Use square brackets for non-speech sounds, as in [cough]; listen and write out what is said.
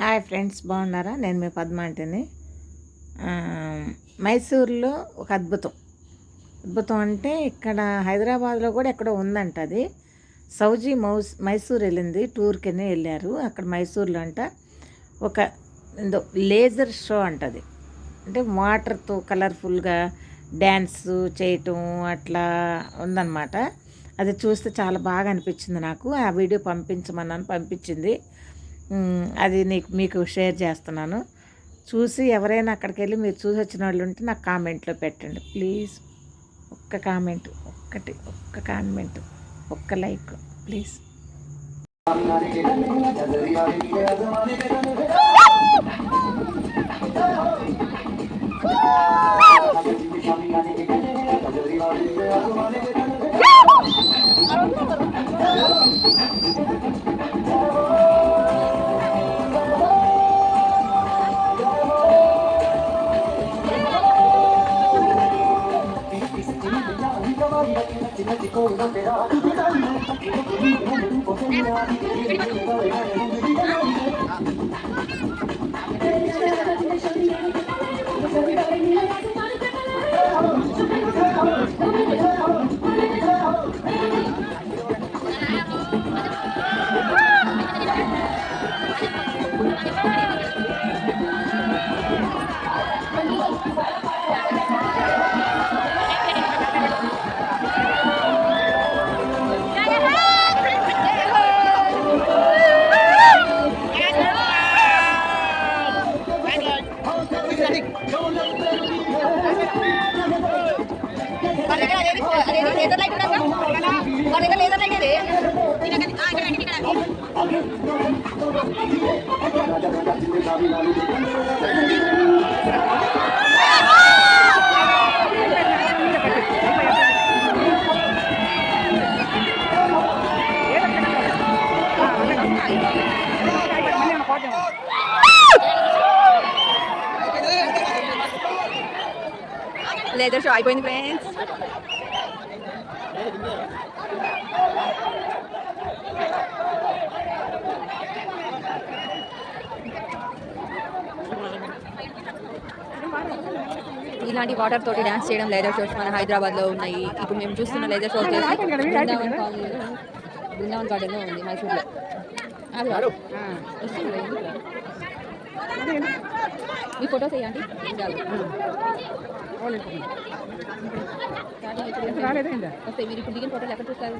Hi friends బాగున్నారా? నేను మీ పద్మ అంటేని. మైసూర్లో ఒక అద్భుతం. అద్భుతం అంటే ఇక్కడ హైదరాబాద్లో కూడా ఎక్కడో ఉందంట అది. సౌజీ మౌస్ మైసూర్ వెళ్ళింది టూర్కి వెళ్ళారు. అక్కడ మైసూర్లో అంట ఒక ఏందో లేజర్ షో అంటది అంటే వాటర్తో కలర్ఫుల్గా డ్యాన్స్ చేయటం అట్లా ఉందన్నమాట. అది చూస్తే చాలా బాగా అనిపించింది నాకు. ఆ వీడియో పంపించమన్నాను పంపించింది. అది నీకు మీకు షేర్ చేస్తున్నాను. చూసి ఎవరైనా అక్కడికి వెళ్ళి మీరు చూసి వచ్చిన వాళ్ళు ఉంటే నాకు కామెంట్లో పెట్టండి. ప్లీజ్ ఒక్క కామెంట్ ఒక్కటి ఒక్క కామెంట్ ఒక్క like please. [laughs] [laughs] [laughs] Thank you. Leather show అయిపోయింది ఫ్రెండ్స్ ఇలాంటి వాటర్ తోటి డాన్స్ చేయడం లేదర్ షోస్ మన హైదరాబాద్లో ఉన్నాయి ఇప్పుడు మేము చూస్తున్న లేదర్ షో వచ్చేసి బృందావన్ కాలనీలో బృందావన్ గార్డెన్లో ఉంది మైసూర్లో అది. వస్తుంది? మీ ఫొటోస్ వేయండి ఇప్పుడు వస్తాయి మీరు ఇప్పుడు దిగిన ఫోటోలు ఎక్కడ చూస్తారు.